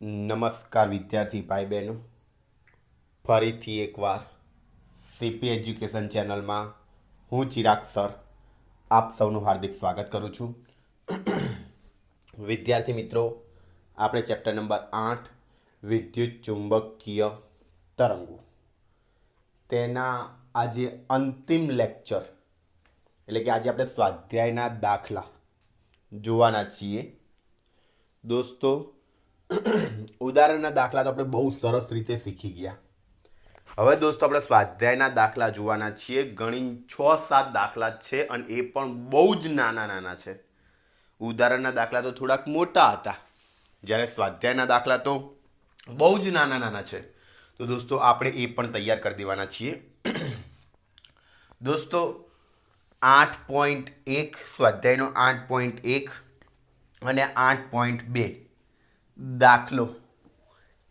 નમસ્કાર વિદ્યાર્થી ભાઈ બહેનો ફરીથી એકવાર સીપી એજ્યુકેશન ચેનલમાં હું ચિરાગ સર આપ સૌનું હાર્દિક સ્વાગત કરું છું. વિદ્યાર્થી મિત્રો, આપણે ચેપ્ટર નંબર આઠ, વિદ્યુત ચુંબકીય તરંગો. તેના આજે અંતિમ લેક્ચર, એટલે કે આજે આપણે સ્વાધ્યાયના દાખલા જોવાના છીએ. દોસ્તો ઉદાહરણના દાખલા તો આપણે બહુ સરસ રીતે શીખી ગયા. હવે દોસ્તો આપણે સ્વાધ્યાયના દાખલા જોવાના છીએ. ગણી છ સાત દાખલા છે અને એ પણ બહુ જ નાના નાના છે. ઉદાહરણના દાખલા તો થોડાક મોટા હતા. જ્યારે સ્વાધ્યાયના દાખલા તો બહુ જ નાના નાના છે. તો દોસ્તો આપણે એ પણ તૈયાર કરી દેવાના છીએ. દોસ્તો આઠ પોઈન્ટ એક, સ્વાધ્યાયનો આઠ પોઈન્ટ એક અને આઠ પોઈન્ટ બે. દાખલો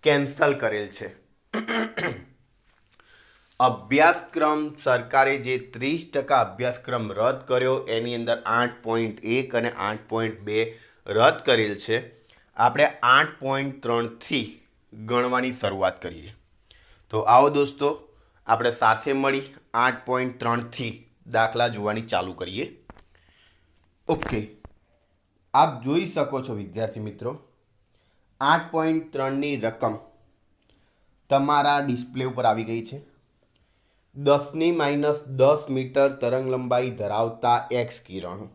કેન્સલ કરેલ છે. અભ્યાસક્રમ સરકારે જે ત્રીસ ટકા અભ્યાસક્રમ રદ કર્યો, એની અંદર આઠ પોઈન્ટ એક અને આઠ પોઈન્ટ બે રદ કરેલ છે. આપણે આઠ પોઈન્ટ ત્રણથી ગણવાની શરૂઆત કરીએ. તો આવો દોસ્તો, આપણે સાથે મળી આઠ પોઈન્ટ ત્રણથી દાખલા જોવાની ચાલુ કરીએ. ઓકે. આપ જોઈ શકો છો, વિદ્યાર્થી મિત્રો આઠ પોઈન્ટ ત્રણની રકમ તમારા ડિસ્પ્લે ઉપર આવી ગઈ છે. દસની માઇનસ દસ મીટર તરંગ લંબાઈ ધરાવતા એક્સ કિરણો.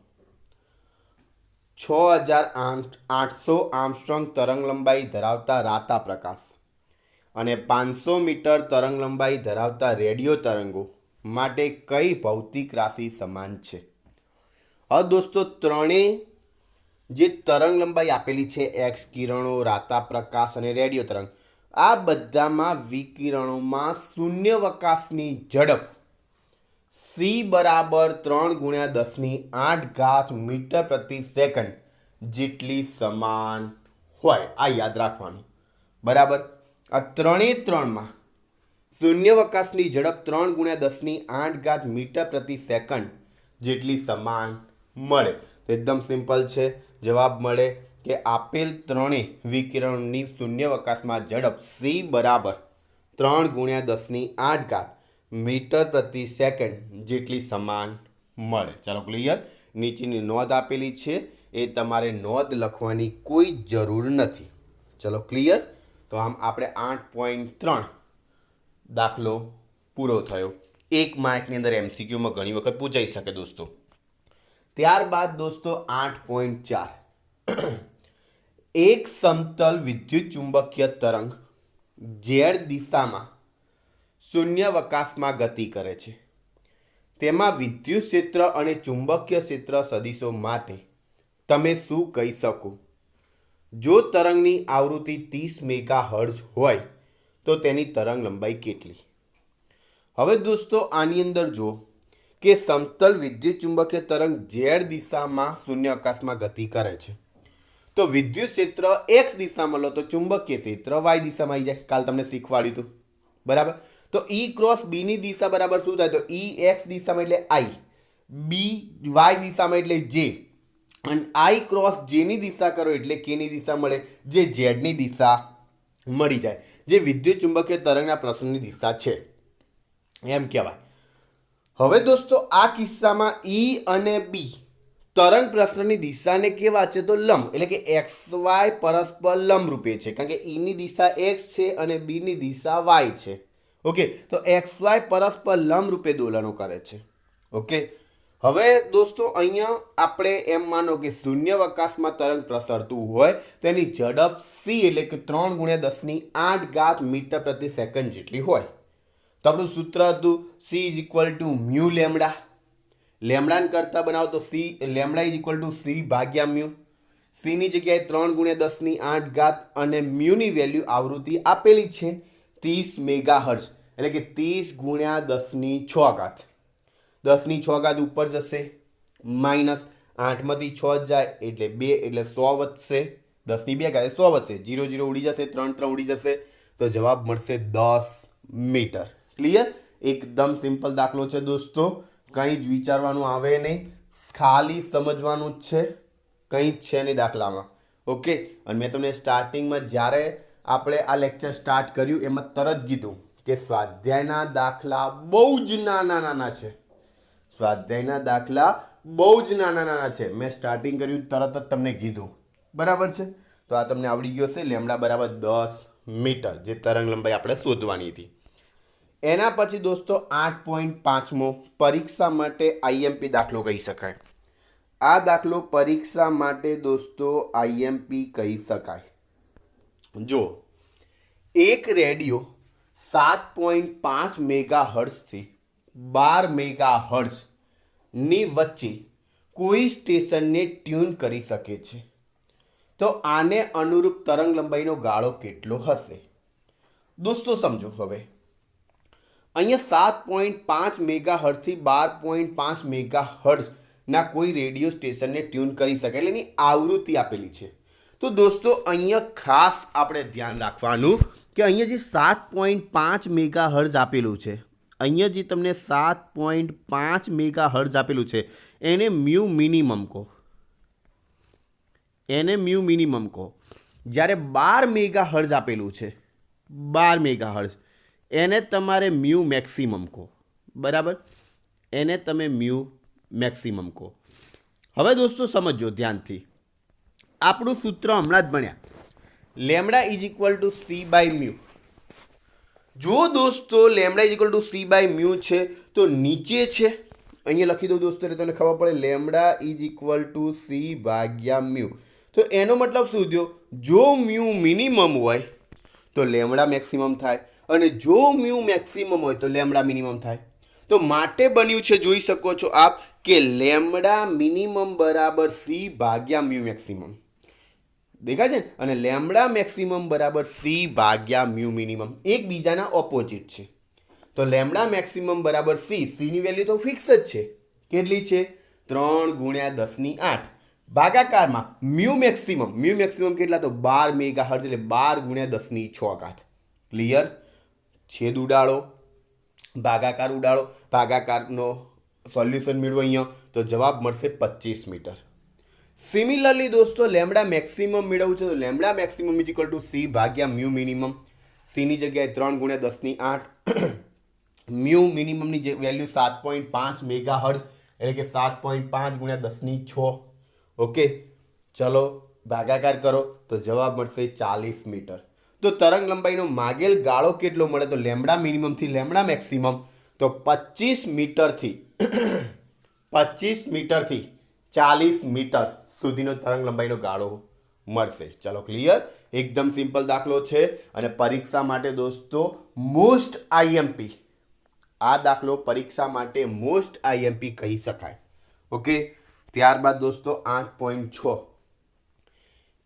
છ હજાર આઠ આઠસો આમસ્ટ્રોંગ તરંગ લંબાઈ ધરાવતા રાતા પ્રકાશ અને પાંચસો મીટર તરંગ લંબાઈ ધરાવતા રેડિયો તરંગો માટે કઈ ભૌતિક રાશિ સમાન છે? હવે દોસ્તો, ત્રણેય જે તરંગ લંબાઈ આપેલી છે એક્સ કિરણો, રાતા પ્રકાશ અને રેડિયો તરંગ. આ બધામાં વિકિરણોમાં શૂન્યવકાશની ઝડપ સી બરાબર ત્રણ ગુણ્યા દસની આઠ ઘાત મીટર પ્રતિ સેકન્ડ જેટલી સમાન હોય. આ યાદ રાખવાનું. બરાબર? આ ત્રણે ત્રણમાં શૂન્યવકાશની ઝડપ ત્રણ ગુણ્યા દસની આઠ ઘાત મીટર પ્રતિ સેકન્ડ જેટલી સમાન મળે. તો એકદમ સિમ્પલ છે. જવાબ મળે કે આપેલ ત્રણેય વિકિરણની શૂન્યાવકાશમાં ઝડપ સી બરાબર ત્રણ ગુણ્યા દસની આઠ ઘાત મીટર પ્રતિ સેકન્ડ જેટલી સમાન મળે. ચાલો ક્લિયર? નીચેની નોંધ આપેલી છે. એ તમારે નોંધ લખવાની કોઈ જરૂર નથી. ચલો ક્લિયર? તો આમ આપણે આઠ પોઈન્ટ ત્રણ દાખલો પૂરો થયો. એક માર્કની અંદર એમસીક્યુમાં ઘણી વખત પૂછાઈ શકે દોસ્તો. ત્યારબાદ દોસ્તો આઠ પોઈન્ટ ચાર. એક સમતલ વિદ્યુત ચુંબકીય તરંગ ઝેડ દિશામાં શૂન્યવકાશમાં ગતિ કરે છે. તેમાં વિદ્યુત ક્ષેત્ર અને ચુંબકીય ક્ષેત્ર સદિશો માટે તમે શું કહી શકો? જો તરંગની આવૃત્તિ ત્રીસ મેગા હર્ઝ હોય, તો તેની તરંગ લંબાઈ કેટલી? હવે દોસ્તો આની અંદર જો કે સમતલ વિદ્યુત ચુંબકીય તરંગ ઝેડ દિશામાં શૂન્ય અકાશમાં ગતિ કરે છે. તો વિદ્યુત ક્ષેત્ર એક્સ દિશામાં લો તો ચુંબકીય ક્ષેત્ર વાય દિશામાં આવી જાય. કાલ તમને શીખવાડ્યું હતું બરાબર? તો ઈ ક્રોસ બી ની દિશા બરાબર શું થાય? તો ઈ એક્સ દિશામાં એટલે આઈ બી વાય દિશામાં એટલે જે અને આઈ ક્રોસ જેની દિશા કરો એટલે કેની દિશા મળે. જે ઝેડની દિશા મળી જાય. જે વિદ્યુત ચુંબકીય તરંગના પ્રસંગની દિશા છે. એમ કહેવાય. હવે દોસ્તો, આ કિસ્સામાં ઈ અને બી તરંગ પ્રસરણની દિશાને કેવા છે? તો લંબ, એટલે કે એક્સ વાય પરસ્પર લંબ રૂપે છે. કારણ કે ઈની દિશા એક્સ છે અને બીની દિશા વાય છે. ઓકે, તો એક્સ વાય પરસ્પર લંબ રૂપે દોલનો કરે છે. ઓકે, હવે દોસ્તો, અહીંયા આપણે એમ માનો કે શૂન્યવકાશમાં તરંગ પ્રસરતું હોય, તો એની ઝડપ સી એટલે કે ત્રણ ગુણ્યા દસની આઠ ગાત મીટર પ્રતિ સેકન્ડ જેટલી હોય. તો આપણું સૂત્ર હતું C is equal to mu lambda લેમડાને કરતાં બનાવો તો C lambda is equal to C ભાગ્યા મ્યુ સીની જગ્યાએ ત્રણ ગુણ્યા દસની આઠ ઘાત અને મ્યુની વેલ્યુ આવૃત્તિ આપેલી છે ત્રીસ મેગા હર્ષ એટલે કે ત્રીસ ગુણ્યા દસની છ ઘાત. દસની છ ઘાત ઉપર જશે. માઇનસ આઠમાંથી છ જાય એટલે બે, એટલે સો વધશે. દસની બે ઘાત સો વધશે. જીરો જીરો ઉડી જશે, ત્રણ ત્રણ ઉડી જશે. તો જવાબ મળશે દસ મીટર. ક્લિયર? એકદમ સિમ્પલ દાખલો છે દોસ્તો. કંઈ જ વિચારવાનું આવે નહીં. ખાલી સમજવાનું જ છે. કંઈ જ છે નહીં દાખલામાં. ઓકે? અને મેં તમને સ્ટાર્ટિંગમાં જ્યારે આપણે આ લેક્ચર સ્ટાર્ટ કર્યું, એમાં તરત કીધું કે સ્વાધ્યાયના દાખલા બહુ જ નાના નાના છે. સ્વાધ્યાયના દાખલા બહુ જ નાના નાના છે. મેં સ્ટાર્ટિંગ કર્યું, તરત જ તમને કીધું. બરાબર છે? તો આ તમને આવડી ગયો છે લેમડા બરાબર દસ મીટર, જે તરંગ લંબાઈ આપણે શોધવાની હતી. એના પછી દોસ્તો આઠ પોઈન્ટ પાંચમો, પરીક્ષા માટે આઈએમપી દાખલો કહી શકાય. આ દાખલો પરીક્ષા માટે દોસ્તો આઈએમપી કહી શકાય. જો, એક રેડિયો સાત પોઈન્ટ પાંચ મેગા હર્ટ્સથી બાર મેગા હર્ટ્સની વચ્ચે કોઈ સ્ટેશનને ટ્યુન કરી શકે છે. તો આને અનુરૂપ તરંગ લંબાઈનો ગાળો કેટલો હશે? દોસ્તો સમજો હવે. અહીંયા સાત પોઈન્ટ પાંચ મેગા હર્ટ્સથી બાર પોઈન્ટ પાંચ મેગા હર્ટ્સના કોઈ રેડિયો સ્ટેશનને ટ્યુન કરી શકે એટલે એની આવૃત્તિ આપેલી છે. તો દોસ્તો, અહીંયા ખાસ આપણે ધ્યાન રાખવાનું કે અહીંયા જે સાત પોઈન્ટ પાંચ મેગા હર્ઝ આપેલું છે, અહીંયા જે તમને સાત પોઈન્ટ પાંચ મેગા હર્ઝ આપેલું છે, એને મ્યુ મિનિમમ કહો. એને મ્યુ મિનિમમ કહો. જ્યારે બાર મેગા હર્ઝ આપેલું છે, બાર મેગા હર્ટ્ઝ એને તમારે મ્યુ મેક્સિમમ કહો. બરાબર? એને તમે મ્યુ મેક્સિમમ કહો. હવે દોસ્તો સમજો ધ્યાનથી. આપણું સૂત્ર હમણાં જ ભણ્યા. Lambda is equal to C by mu. જો દોસ્તો lambda is equal to C by mu છે, તો નીચે છે. અહીંયા લખી દઉં દોસ્તો, એટલે તમને ખબર પડે, lambda is equal to C ભાગ્યા મ્યુ. તો એનો મતલબ શું થયો? જો મ્યુ મિનિમમ હોય, તો લેમડા મેક્સિમમ થાય. અને જો મ્યુ મેક્સિમમ હોય તો લેમડા મિનિમમ થાય. તો માટે બન્યું છે, જોઈ શકો છો આપ, કે લેમડા મિનિમમ બરાબર સી ભાગ્યા મ્યુ મેક્સિમમ. દેખાય છે ને? અને લેમડા મેક્સિમમ બરાબર સી ભાગ્યા મ્યુ મિનિમમ. એકબીજાના ઓપોઝિટ છે. તો લેમડા મેક્સિમમ બરાબર સી સીની વેલ્યુ તો ફિક્સ જ છે. કેટલી છે? ત્રણ ગુણ્યા દસની આઠ. ભાગાકારમાં મ્યુ મેક્સિમમ મ્યુ મેક્સિમમ કેટલા તો બાર મેગા હર્જ એટલે બાર ગુણ્યા દસની છ કાઠ ક્લિયર છેદ ઉડાડો, ભાગાકાર ઉડાડો, ભાગાકારનો સોલ્યુશન મેળવો અહીંયા, તો જવાબ મળશે પચીસ મીટર. સિમિલરલી દોસ્તો લેમડા મેક્સિમમ મેળવવું છે, તો lambda maximum is equal to C ભાગ્યા મ્યુ મિનિમમ સીની જગ્યાએ ત્રણ ગુણ્યા દસની આઠ. મ્યુ મિનિમમની જે વેલ્યુ સાત પોઈન્ટ પાંચ મેગા હર્ટ્ઝ એટલે કે સાત પોઈન્ટ પાંચ ગુણ્યા દસની છ. ઓકે ચલો, ભાગાકાર કરો, તો જવાબ મળશે ચાલીસ મીટર. તો તરંગ લંબાઈનો માગેલ ગાળો કેટલો મળે? તો લેમડા મિનિમમથી લેમડા મેક્સિમમ તો પચીસ મીટરથી પચીસ મીટરથી ચાલીસ મીટર સુધીનો તરંગ લંબાઈનો ગાળો મળશે. ચલો ક્લિયર એકદમ સિમ્પલ દાખલો છે. અને પરીક્ષા માટે દોસ્તો મોસ્ટ આઈએમપી આ દાખલો પરીક્ષા માટે મોસ્ટ આઈએમપી કહી શકાય. ઓકે ત્યારબાદ દોસ્તો, આઠ પોઈન્ટ છ.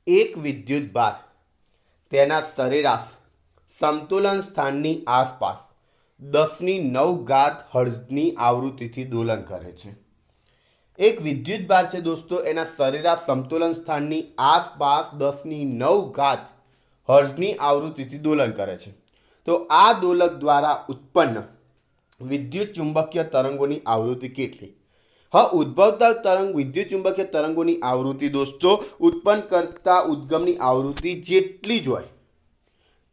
એક વિદ્યુત ભાર. તેના સરેરાશ સંતુલન સ્થાનની આસપાસ દસની નવ ઘાત હર્ઝની આવૃત્તિથી દોલન કરે છે. એક વિદ્યુત ભાર છે દોસ્તો, એના સરેરાશ સંતુલન સ્થાનની આસપાસ દસની નવ ઘાત હર્ઝની આવૃત્તિથી દોલન કરે છે. તો આ દોલક દ્વારા ઉત્પન્ન વિદ્યુત ચુંબકીય તરંગોની આવૃત્તિ કેટલી? હા, ઉદ્ભવતા તરંગ વિદ્યુત ચુંબકીય તરંગોની આવૃત્તિ દોસ્તો, ઉત્પન્ન કરતા ઉદ્ગમની આવૃત્તિ જેટલી જ હોય.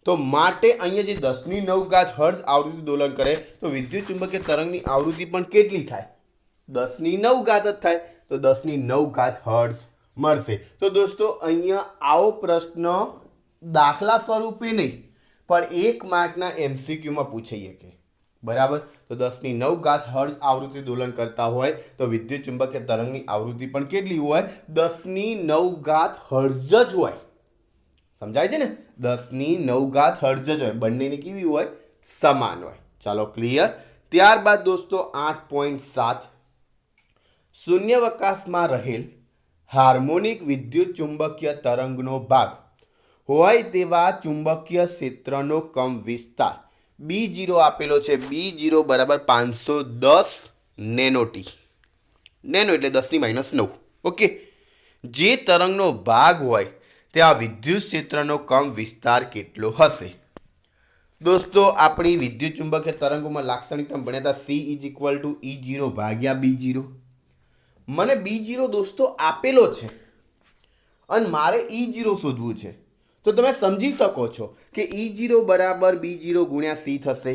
તો માટે અહીંયા જે દસની નવ ઘાત હર્ષ આવૃત્તિ દોલન કરે, તો વિદ્યુત ચુંબકીય તરંગની આવૃત્તિ પણ કેટલી થાય? દસની નવ ઘાત જ થાય, તો દસની નવ ઘાત હર્ષ મળશે. તો દોસ્તો, અહીંયા આવો પ્રશ્ન દાખલા સ્વરૂપે નહીં, પણ એક માર્કના એમસીક્યુમાં પૂછાઈએ કે બરાબર? તો દસની નવ ઘાત હર્જ આવૃત્તિ દોલન કરતા હોય તો વિદ્યુત ચુંબકીય તરંગની આવૃત્તિ પણ કેટલી હોય? દસની નવ ઘાત હર્જ જ હોય. સમજાય છે ને? દસની નવ ઘાત હર્જ જ હોય. બંનેની કેવી હોય? સમાન હોય. ચાલો ક્લિયર ત્યારબાદ દોસ્તો આઠ પોઈન્ટ સાત. શૂન્યવકાશમાં રહેલ હાર્મોનિક વિદ્યુત ચુંબકીય તરંગનો ભાગ હોય તેવા ચુંબકીય ક્ષેત્રનો કમ વિસ્તાર. બી જીરો આપેલો છે બી જીરો બરાબર પાંચસો દસ નેનોટી. નેનો એટલે દસની માઇનસ નવ. ઓકે? જે તરંગનો ભાગ હોય તે આ વિદ્યુત ક્ષેત્રનો કમ વિસ્તાર કેટલો હશે? દોસ્તો, આપણી વિદ્યુત ચુંબકીય તરંગોમાં લાક્ષણિકતા ભણ્યા હતા C is equal to E zero ભાગ્યા બી જીરો મને બી જીરો દોસ્તો આપેલો છે, અને મારે ઈ જીરો શોધવું છે. તો તમે સમજી શકો છો કે ઈ જીરો બરાબર બી જીરો ગુણ્યા સી થશે.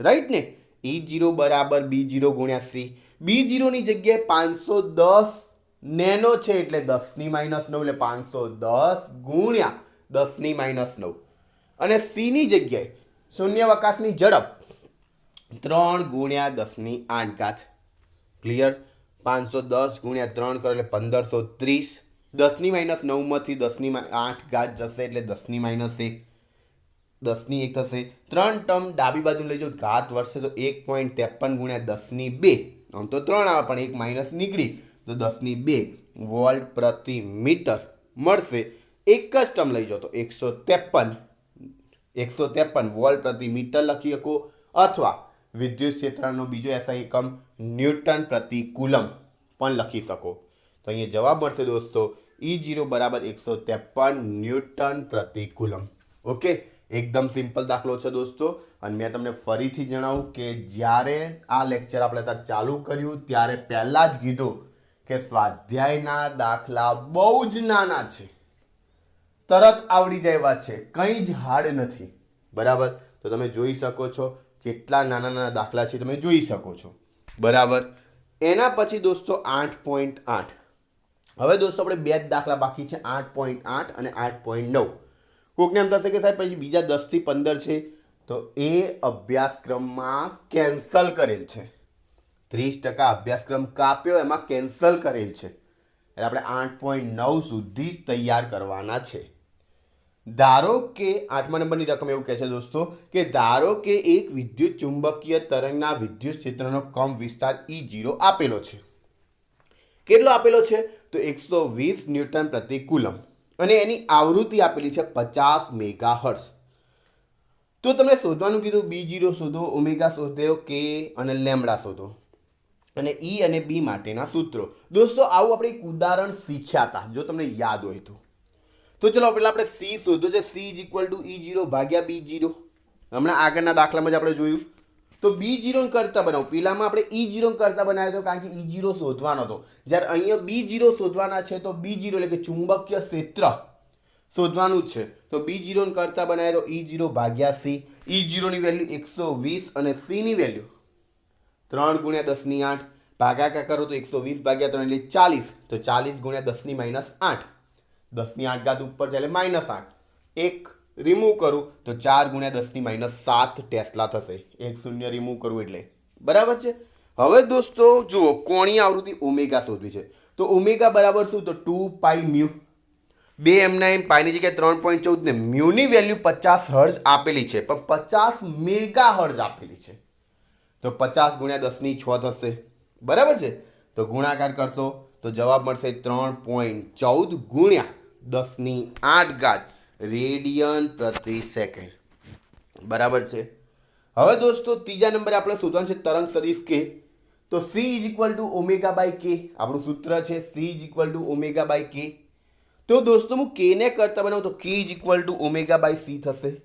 રાઈટ ને? ઈ જીરો બરાબર બી જીરો ગુણ્યા સી બી જીરોની જગ્યાએ પાંચસો દસ નેનો છે એટલે દસની માઇનસ નવ એટલે પાંચસો દસ ગુણ્યા દસની માઇનસ નવ. અને સીની જગ્યાએ શૂન્યવકાશની ઝડપ ત્રણ ગુણ્યા દસની આઠ ઘાત. ક્લિયર પાંચસો દસ ગુણ્યા ત્રણ કરો એટલે પંદરસો ત્રીસ. દસની માઇનસ નવમાંથી દસની આઠ ગાંઠ જશે એટલે દસની માઇનસ એક. દસની એક થશે. ત્રણ ટર્મ ડાબી બાજુ લઈ જાઓ ઘાત વર્ષે તો એક પોઈન્ટ ત્રેપન ગુણ્યા દસની બે. આમ તો ત્રણ આવે, પણ એક માઇનસ નીકળી તો દસની બે વોલ્ટ પ્રતિ મીટર મળશે. એક જ ટર્મ લઈ જાઓ તો એકસો ત્રેપન. એકસો ત્રેપન વોલ્ટ પ્રતિ મીટર લખી શકો. અથવા વિદ્યુત ક્ષેત્રનો બીજો એસઆઈ એકમ ન્યૂટન પ્રતિ કુલમ પણ લખી શકો. તો અહીંયા જવાબ મળશે દોસ્તો ઈ જીરો બરાબર એકસો ત્રેપન ન્યૂટન પ્રતિ કુલમ. ઓકે? એકદમ સિમ્પલ દાખલો છે દોસ્તો. અને મેં તમને ફરીથી જણાવું કે જ્યારે આ લેક્ચર આપણે ત્યાં ચાલુ કર્યું, ત્યારે પહેલાં જ કીધું કે સ્વાધ્યાયના દાખલા બહુ જ નાના છે. તરત આવડી જાય એવા છે. કંઈ જ હાર્ડ નથી. બરાબર? તો તમે જોઈ શકો છો કેટલા નાના નાના દાખલા છે તમે જોઈ શકો છો. બરાબર? એના પછી દોસ્તો આઠ પોઈન્ટ આઠ. હવે દોસ્તો, આપણે બે જ દાખલા બાકી છે, આઠ પોઈન્ટ આઠ અને આઠ પોઈન્ટ નવ. કોકને એમ થશે કે સાહેબ, પછી બીજા દસથી પંદર છે, તો એ અભ્યાસક્રમમાં કેન્સલ કરેલ છે. ત્રીસ ટકા અભ્યાસક્રમ કાપ્યો, એમાં કેન્સલ કરેલ છે. એટલે આપણે આઠ પોઈન્ટ નવ સુધી જ તૈયાર કરવાના છે. ધારો કે, આઠમા નંબરની રકમ એવું કહે છે દોસ્તો, કે ધારો કે એક વિદ્યુત ચુંબકીય તરંગના વિદ્યુત ક્ષેત્રનો કમ વિસ્તાર ઈ જીરો આપેલો છે. કેટલો આપેલો છે? તો એકસો વીસ ન્યૂટન પ્રતિ કુલમ. અને એની આવૃત્તિ આપેલી છે પચાસ મેગા હર્ષ તો તમને શોધવાનું કીધું, બી જીરો શોધો, ઓમેગા શોધો, કે અને લેમડા શોધો. અને ઈ અને બી માટેના સૂત્રો. દોસ્તો, આવું આપણે એક ઉદાહરણ શીખ્યા હતા જો તમને યાદ હોય તો. તો ચલો, પહેલા આપણે સી શોધો. છે C is equal to E zero ભાગ્યા બી જીરો હમણાં આગળના દાખલામાં જ આપણે જોયું. તો બી જીરો કરતા બનાવું. પેલામાં આપણે ઈ જીરો કરતા બનાવ્યો હતો કારણ કે ઈ જીરો શોધવાનો હતો. જ્યારે અહીંયા બી જીરો શોધવાના છે તો બી જીરો એટલે કે ચુંબકીય ક્ષેત્ર શોધવાનું જ છે. તો બી જીરો કરતા બનાવ્યો ઈ જીરો ભાગ્યા સી ઈ જીરોની વેલ્યુ એકસો વીસ અને સીની વેલ્યુ ત્રણ ગુણ્યા દસની આઠ. ભાગાકાર કરો તો એકસો વીસ ભાગ્યા ત્રણ એટલે ચાલીસ. તો ચાલીસ ગુણ્યા દસની માઇનસ આઠ. દસની આઠ ઘાત ઉપર છે એટલે માઇનસ આઠ. એક રિમૂવ કરું, તો ચાર ગુણ્યા દસની માઇનસ સાત ટેસ્લા થશે. એક શૂન્ય રિમૂવ કરવું એટલે. બરાબર છે? હવે દોસ્તો, જુઓ, કોણી આવૃત્તિ ઓમેગા શોધવી છે. તો ઓમેગા બરાબર શું? તો ટુ પાઈ મ્યુ. બે એમના એમ પાઈની જગ્યાએ ત્રણ પોઈન્ટ ચૌદ ને મ્યુની વેલ્યુ પચાસ હર્જ આપેલી છે. પણ પચાસ મેગા હર્જ આપેલી છે. તો પચાસ ગુણ્યા દસની છ થશે. બરાબર છે? તો ગુણાકાર કરશો, તો જવાબ મળશે ત્રણ પોઈન્ટ ચૌદ ગુણ્યા દસની આઠ ઘાત. રેડિયન પ્રતિ સેકન્ડ. બરાબર છે? હવે દોસ્તો, ત્રીજા નંબરે આપણે શોધવાનું છે તરંગ સદીશ કે. તો C is equal to omega by k આપણું સૂત્ર છે C is equal to omega by k તો દોસ્તો, હું કેને કરતા બનાવું તો k is equal to omega by C થશે.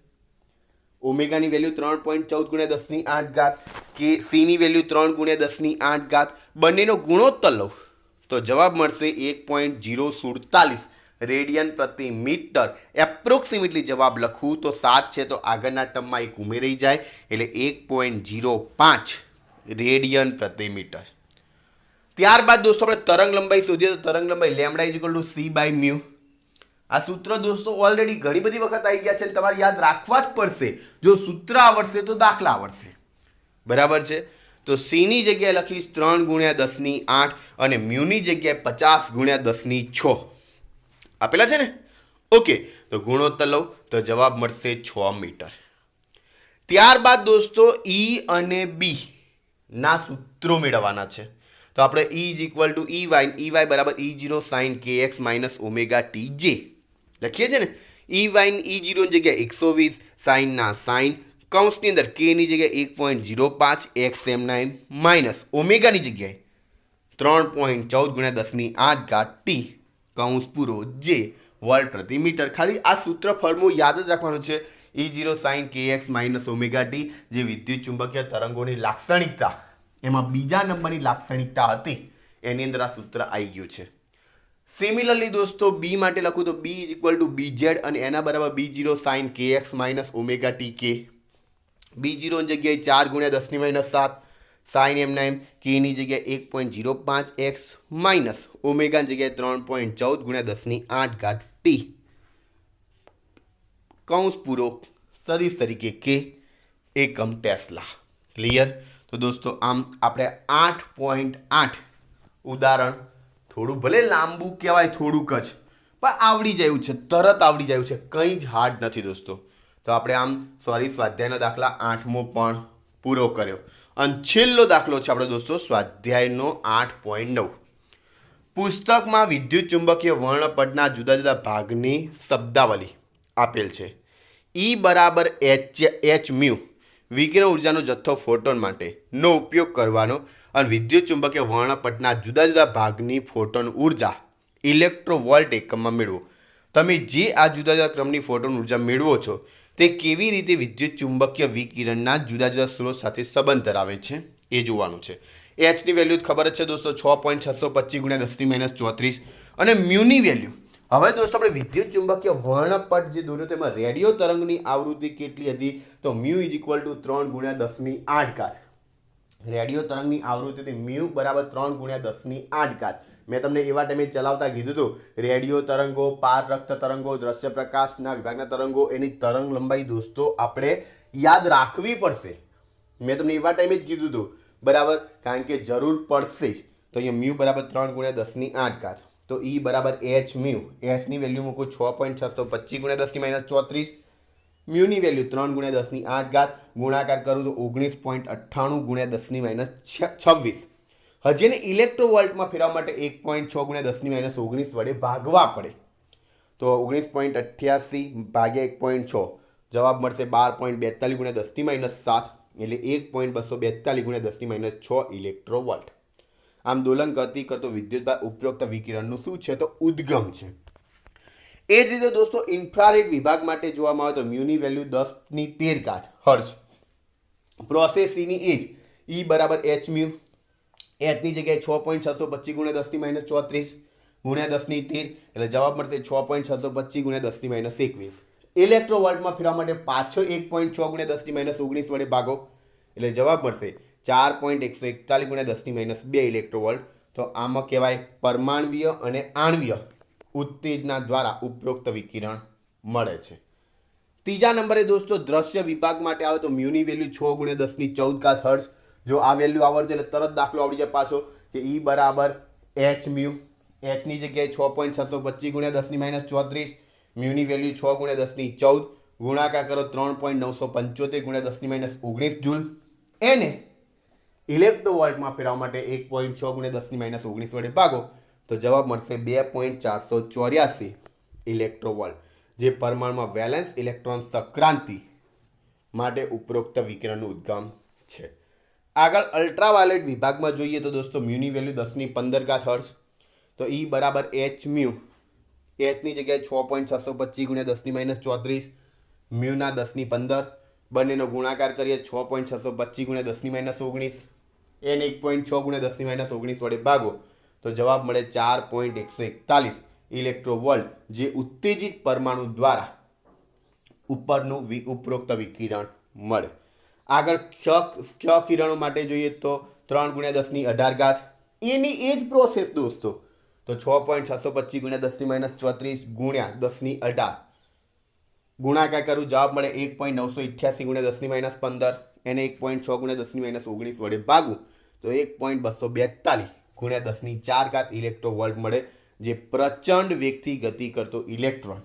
ઓમેગાની વેલ્યુ ત્રણ પોઈન્ટ ચૌદ ગુણ્યા દસની આઠ ઘાત. કે સીની વેલ્યુ ત્રણ ગુણ્યા દસની આઠ ઘાત. બંનેનો ગુણોત્તર લઉં. તો જવાબ મળશે એક પોઈન્ટ જીરો સુડતાલીસ. રેડિયન પ્રતિ મીટર. એપ્રોક્સિમેટલી જવાબ લખું તો સાત છે તો આગળના ટર્મમાં એક ઉમેરાઈ જાય એટલે એક પોઈન્ટ જીરો પાંચ રેડિયન પ્રતિ મીટર. ત્યારબાદ દોસ્તો આપણે તરંગ લંબાઈ શોધીએ તો તરંગ લંબાઈ lambda is to C by mu આ સૂત્ર દોસ્તો ઓલરેડી ઘણી બધી વખત આવી ગયા છે અને તમારે યાદ રાખવા જ પડશે. જો સૂત્ર આવડશે તો દાખલા આવડશે. બરાબર છે? તો સીની જગ્યાએ લખીશ ત્રણ ગુણ્યા દસની આઠ અને મ્યુની જગ્યાએ પચાસ ગુણ્યા દસની છ. આપેલા છે ને? ઓકે, તો ગુણોત્તર લઉં, તો જવાબ મળશે છ મીટર. ત્યારબાદ દોસ્તો ઈ અને બી ના સૂત્રો મેળવવાના છે. તો આપણે E is equal to E y E y બરાબર E zero sine k x minus omega t જે લખીએ છીએ ને? ઈ વાય ઈ જીરોની જગ્યાએ એકસો વીસ સાઇનના સાઇન કૌંસની અંદર કેની જગ્યાએ એક પોઈન્ટ જીરો પાંચ એક્સ એમના એમ માઇનસ ઓમેગાની જગ્યાએ ત્રણ પોઈન્ટ ચૌદ ગુણ્યા દસની આઠ ઘાત ટી કૌંસ પૂરો જે વોલ્ટ પ્રતિ મીટર. ખાલી આ સૂત્ર ફોર્મુલ યાદ જ રાખવાનું છે. E zero sine k x minus omega t જે વિદ્યુત ચુંબકીય તરંગોની લાક્ષણિકતા, એમાં બીજા નંબરની લાક્ષણિકતા હતી. એની અંદર આ સૂત્ર આવી ગયું છે. સિમિલરલી દોસ્તો બી માટે લખું તો B is equal to B z અને એના બરાબર B zero sine k x minus omega t કે બી જીરોની જગ્યાએ ચાર ગુણ્યા દસની માઇનસ સાત. સાઇન એમના એમ કેની જગ્યાએ એક પોઈન્ટ જીરો પાંચ એક્સ માઇનસ ઓમેગાની જગ્યાએ ત્રણ પોઈન્ટ ચૌદ ગુણ્યા દસની આઠ ઘાત ટી કૌંસ પૂરો સદીશ તરીકે કે એકમ ટેસ્લા. ક્લિયર તો દોસ્તો, આમ આપણે આઠ પોઈન્ટ આઠ ઉદાહરણ થોડું ભલે લાંબુ કહેવાય, થોડુંક જ, પણ આવડી જાય છે, તરત આવડી જાય છે, કંઈ જ હાર્ડ નથી દોસ્તો. તો આપણે આમ સોરી સ્વાધ્યાયનો દાખલા આઠમો પણ પૂરો કર્યો. અને છેલ્લો દાખલો છે આપણો દોસ્તો, સ્વાધ્યાયનો આઠ પોઈન્ટ નવ. પુસ્તકમાં વિદ્યુત ચુંબકીય વર્ણપટના જુદા જુદા ભાગની શબ્દાવલી આપેલ છે. ઈ બરાબર એચ એચ મ્યુ વિકિરણ ઉર્જાનો જથ્થો ફોટોન માટે નો ઉપયોગ કરવાનો અને વિદ્યુત ચુંબકીય વર્ણપટના જુદા જુદા ભાગની ફોટોન ઊર્જા, ઇલેક્ટ્રોવોલ્ટ એકમમાં મેળવો. તમે જે આ જુદા જુદા ક્રમની ફોટોન ઊર્જા મેળવો છો તે કેવી રીતે વિદ્યુત ચુંબકીય વિકિરણના જુદા જુદા સ્ત્રોત સાથે સંબંધ ધરાવે છે એ જોવાનું છે. એચની વેલ્યુ ખબર જ છે દોસ્તો, છ પોઈન્ટ છસો પચીસ ગુણ્યા દસની માઇનસ ચોત્રીસ. અને મ્યુની વેલ્યુ હવે દોસ્તો આપણે વિદ્યુત ચુંબકીય વર્ણપટ જે દોર્યો તેમાં રેડિયો તરંગની આવૃત્તિ કેટલી હતી? તો મ્યુ ઇઝ ઇક્વલ ટુ ત્રણ ગુણ્યા દસની આઠ ઘાત રેડિયો તરંગની આવૃત્તિ હતી મ્યુ બરાબર ત્રણ ગુણ્યા દસની આઠ ઘાત મેં તમને એવા ટાઈમે ચલાવતા કીધું હતું. રેડિયો તરંગો, પાર રક્ત તરંગો, દ્રશ્ય પ્રકાશના વિભાગના તરંગો, એની તરંગ લંબાઈ દોસ્તો આપણે યાદ રાખવી પડશે. મેં તમને એવા ટાઈમે જ કીધું હતું. બરાબર? કારણ કે જરૂર પડશે જ. તો અહીંયા મ્યુ બરાબર ત્રણ ગુણ્યા દસની આઠ કાચ તો ઈ બરાબર એચ મ્યુ. એચની વેલ્યુ મૂકું છ પોઈન્ટ છસો પચીસ ગુણ્યા દસની માઇનસ ચોત્રીસ. મ્યુની વેલ્યુ ત્રણ ગુણ્યા દસની આઠ ઘાત. ગુણાકાર કરું તો ઓગણીસ પોઈન્ટ અઠ્ઠાણું ગુણ્યા દસની માઇનસ છવ્વીસ. હજી એને ઇલેક્ટ્રોવોલ્ટમાં ફેરવવા માટે એક પોઈન્ટ છ ગુણ્યા દસની માઇનસ ઓગણીસ વડે ભાગવા પડે. તો ઓગણીસ પોઈન્ટ અઠ્યાસી ભાગ્યા એક પોઈન્ટ છ. જવાબ મળશે બાર પોઈન્ટ બેતાલીસ ગુણ્યા દસની માઇનસ સાત, એટલે એક પોઈન્ટ બસો બેતાલીસ ગુણ્યા દસની માઇનસ છ ઇલેક્ટ્રોવોલ્ટ આમ દોલન કરતી કરતો વિદ્યુત ઉપરોક્ત વિકિરણનું શું છે? તો ઉદ્ગમ છે. એ જ રીતે દોસ્તો ઇન્ફ્રારેડ વિભાગ માટે જોવામાં આવે તો મ્યુની વેલ્યુ દસની તેર કાચ હર્ષ પ્રોસેસીની એજ ઈ બરાબર એચ મ્યુ એચની જગ્યાએ છ પોઈન્ટ છસો પચીસ ગુણ્યા દસની માઇનસ ચોત્રીસ ગુણ્યા દસની તેર. એટલે જવાબ મળશે છ પોઈન્ટ છસો પચીસ ગુણ્યા દસની માઇનસ એકવીસ. ઇલેક્ટ્રોવોલ્ટમાં ફેરવા માટે પાછો એક પોઈન્ટ છ ગુણ્યા દસની માઇનસ ઓગણીસ વડે ભાગો. એટલે જવાબ મળશે ચાર પોઈન્ટ એકસો એકતાલીસ ગુણ્યા દસની માઇનસ બે ઇલેક્ટ્રોવોલ્ટ તો આમાં કહેવાય પરમાણવીય અને આણવીય ઉત્તેજના દ્વારા ઉપરોક્ત વિકિરણ મળે છે. ત્રીજા નંબરે દોસ્તો દ્રશ્ય વિભાગ માટે આવે તો મ્યુની વેલ્યુ છ ગુણ્યા દસની ચૌદ કાચ હર્ટ્સ જો આ વેલ્યુ આવડશે એટલે તરત દાખલો આવડી જાય પાછો કે ઈ બરાબર એચ મ્યુ એચની જગ્યાએ છ પોઈન્ટ છસો પચીસ ગુણ્યા દસની માઇનસ ચોત્રીસ. મ્યુની વેલ્યુ છ ગુણ્યા દસની ચૌદ. ગુણાકાર કરો ત્રણ પોઈન્ટ નવસો પંચોતેર ગુણ્યા દસની માઇનસ ઓગણીસ જૂલ. એને ઇલેક્ટ્રોવોલ્ટમાં ફેરવવા માટે એક પોઈન્ટ છ ગુણ્યા દસની માઇનસ ઓગણીસ વડે ભાગો. તો જવાબ મળશે બે પોઈન્ટ ચારસો ચોર્યાસી ઇલેક્ટ્રોવોલ્ટ, જે પરમાણુમાં વેલેન્સ ઇલેક્ટ્રોન સંક્રાંતિ માટે ઉપરોક્ત વિકિરણનું ઉદ્ગમ છે. આગળ અલ્ટ્રાવાયોલેટ વિભાગમાં જોઈએ તો દોસ્તો મ્યુની વેલ્યુ દસની પંદર ઘાત હર્ષ તો ઈ બરાબર એચ મ્યુ એચની જગ્યાએ છ પોઈન્ટ છસો પચીસ ગુણ્યા દસની માઇનસ ચોત્રીસ. મ્યુના દસની પંદર. બંનેનો ગુણાકાર કરીએ છ પોઈન્ટ છસો પચીસ ગુણ્યા દસની માઇનસ ઓગણીસ. એને એક પોઈન્ટ છ ગુણ્યા દસની માઇનસ ઓગણીસ વડે ભાગો. તો જવાબ મળે ચાર પોઈન્ટ એકસો એકતાલીસ. ઇલેક્ટ્રોવોલ્ટ જે ઉત્તેજિત પરમાણુ દ્વારા ઉપરનું ઉપરોક્ત વિકિરણ મળે. આગળ ક્ષ ક્ષ કિરણો માટે જોઈએ તો ત્રણ ગુણ્યા દસની અઢાર ઘાત. એની એ જ પ્રોસેસ દોસ્તો. તો છ પોઈન્ટ છસો પચીસ ગુણ્યા દસની માઇનસ ચોત્રીસ ગુણ્યા દસની અઢાર. ગુણાકાર કરું, જવાબ મળે એક પોઈન્ટ નવસો અઠ્યાસી ગુણ્યા દસની માઇનસ પંદર એને એક પોઈન્ટ છ ગુણ્યા દસની માઇનસ ઓગણીસ વડે ભાગું. તો એક પોઈન્ટ બસો બેતાલીસ ગુણ્યા દસની ચાર ઘાત ઇલેક્ટ્રોવોલ્ટ મળે, જે પ્રચંડ વેગથી ગતિ કરતો ઇલેક્ટ્રોન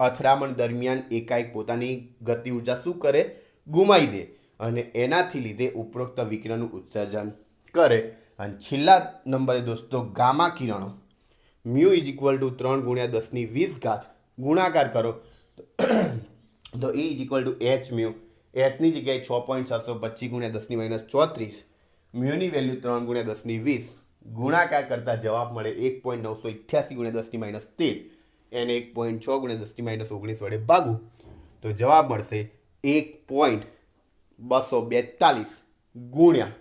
અથડામણ દરમિયાન એકાએક પોતાની ગતિ ઊર્જા શું કરે? ગુમાવી દે. અને એનાથી લીધે ઉપરોક્ત વિકિરણનું ઉત્સર્જન કરે. અને છેલ્લા નંબરે દોસ્તો, ગામા કિરણો. મ્યુ ઇઝ ઇક્વલ ટુ ત્રણ ગુણ્યા દસની વીસ ઘાત ગુણાકાર કરો. તો A is equal to H mu. એચની જગ્યાએ છ પોઈન્ટ સાતસો પચીસ ગુણ્યા દસની માઇનસ ચોત્રીસ. મ્યુની વેલ્યુ ત્રણ ગુણ્યા દસની વીસ. ગુણાકાર કરતાં જવાબ મળે એક પોઈન્ટ નવસો અઠ્યાસી ગુણ્યા દસની માઇનસ તેર. એને એક પોઈન્ટ છ ગુણ્યા દસની માઇનસ ઓગણીસ વડે ભાગું તો જવાબ મળશે એક પોઈન્ટ બસો બેતાલીસ ગુણ્યા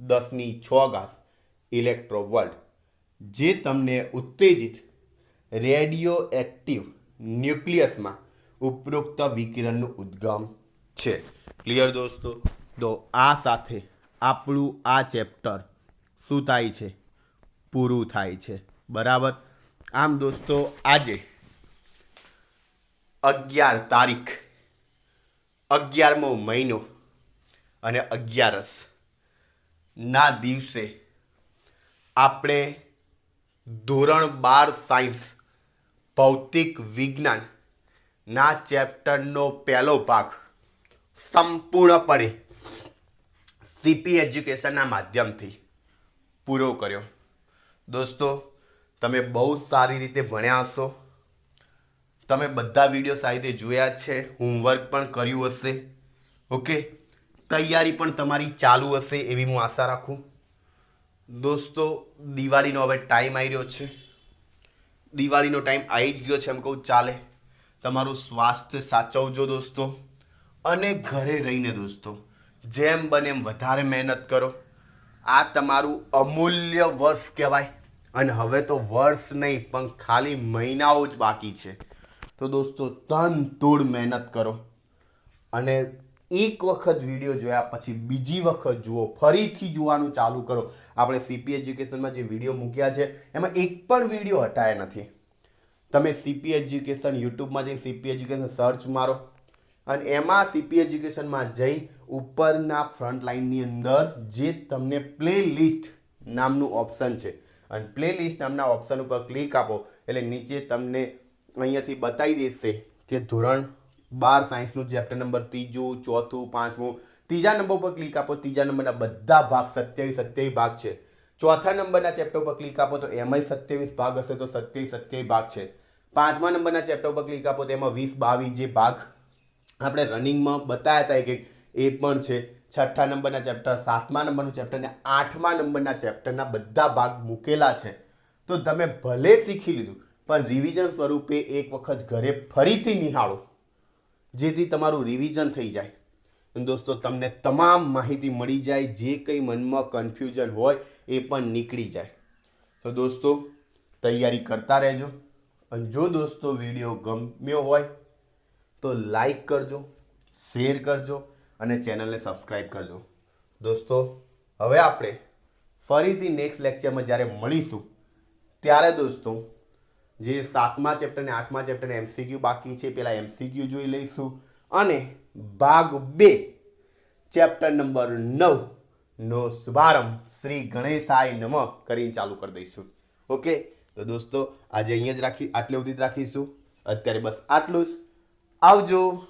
દસની છ ઘાત ઇલેક્ટ્રોવર્લ્ડ જે તમને ઉત્તેજિત રેડિયો એક્ટિવ ન્યુક્લિયસમાં ઉપરોક્ત વિકિરણનું ઉદ્ગમ છે. ક્લિયર દોસ્તો? તો આ સાથે આપણું આ ચેપ્ટર શું થાય છે? પૂરું થાય છે. બરાબર? આમ દોસ્તો, આજે અગિયાર તારીખ, અગિયારમો મહિનો અને અગિયારસ. ના દિવસે આપણે ધોરણ બાર સાયન્સ, ભૌતિક વિજ્ઞાન ના ચેપ્ટરનો પહેલો ભાગ સંપૂર્ણપણે સીપી એજ્યુકેશનના માધ્યમથી પૂરો કર્યો. દોસ્તો, તમે બહુ સારી રીતે ભણ્યા હશો. તમે બધા વીડિયો સાહિત્ય જોયા છે. હોમવર્ક પણ કર્યું હશે. ઓકે તૈયારી પણ તમારી ચાલુ હશે એવી હું આશા રાખું. દોસ્તો, દિવાળીનો હવે ટાઈમ આવી રહ્યો છે. દિવાળીનો ટાઈમ આવી જ ગયો છે, એમ કહું, ચાલે. તમારું સ્વાસ્થ્ય સાચવજો દોસ્તો. અને ઘરે રહીને દોસ્તો, જેમ બને એમ વધારે મહેનત કરો. આ તમારું અમૂલ્ય વર્ષ કહેવાય. અને હવે તો વર્ષ નહીં, પણ ખાલી મહિનાઓ જ બાકી છે. તો દોસ્તો, તન તોડ મહેનત કરો. અને એક વખત વીડિયો જોયા, પછી બીજી વખત જુઓ, ફરીથી જોવાનું ચાલુ કરો. આપણે સીપી એજ્યુકેશનમાં જે વીડિયો મૂક્યા છે, એમાં એક પણ વીડિયો હટાયા નથી. તમે સીપી એજ્યુકેશન યુટ્યુબમાં જઈ સીપી એજ્યુકેશન સર્ચ મારો અને એમાં સીપી એજ્યુકેશનમાં જઈ ઉપરના ફ્રન્ટ લાઇનની અંદર જે તમને પ્લે લિસ્ટ નામનું ઓપ્શન છે. અને પ્લે લિસ્ટ નામના ઓપ્શન ઉપર ક્લિક આપો, એટલે નીચે તમને અહીંયાથી બતાવી દેશે કે ધોરણ બાર સાયન્સનું ચેપ્ટર નંબર ત્રીજું, ચોથું, પાંચમું, ત્રીજા નંબર પર ક્લિક આપો, ત્રીજા નંબરના બધા ભાગ સત્યાવીસ સત્યાવીસ ભાગ છે. ચોથા નંબરના ચેપ્ટર પર ક્લિક આપો તો એમાંય સત્યાવીસ ભાગ હશે તો સત્યાવીસ સત્યાવીસ ભાગ છે. પાંચમા નંબરના ચેપ્ટર પર ક્લિક આપો તો એમાં વીસ, બાવીસ જે ભાગ આપણે રનિંગમાં બતાવ્યા હતા કે એ પણ છે. છઠ્ઠા નંબરના ચેપ્ટર સાતમા નંબરનું ચેપ્ટર ને આઠમા નંબરના ચેપ્ટરના બધા ભાગ મૂકેલા છે. તો તમે ભલે શીખી લીધું, પણ રિવિઝન સ્વરૂપે એક વખત ઘરે ફરીથી નિહાળો. જેથી તમારું રિવિઝન થઈ જાય. દોસ્તો, તમને તમામ માહિતી મળી જાય, જે કંઈ મનમાં કન્ફ્યુઝન હોય એ પણ નીકળી જાય. તો દોસ્તો, તૈયારી કરતા રહેજો. અને જો દોસ્તો વીડિયો ગમ્યો હોય, તો લાઈક કરજો શેર કરજો અને ચેનલને સબસ્ક્રાઈબ કરજો. દોસ્તો, હવે આપણે ફરીથી નેક્સ્ટ લેક્ચરમાં જ્યારે મળીશું, ત્યારે દોસ્તો જે સાતમા ચેપ્ટર ને આઠમા ચેપ્ટર એમસીક્યુ બાકી છે, પેલા એમસીક્યુ જોઈ લઈશું. અને ભાગ બે ચેપ્ટર નંબર નવ નો શુભારંભ શ્રી ગણેશાય નમ કરીને ચાલુ કરી દઈશું. ઓકે? તો દોસ્તો, આજે અહીંયા જ રાખી, આટલે સુધી રાખીશું. અત્યારે બસ આટલું જ. આવજો.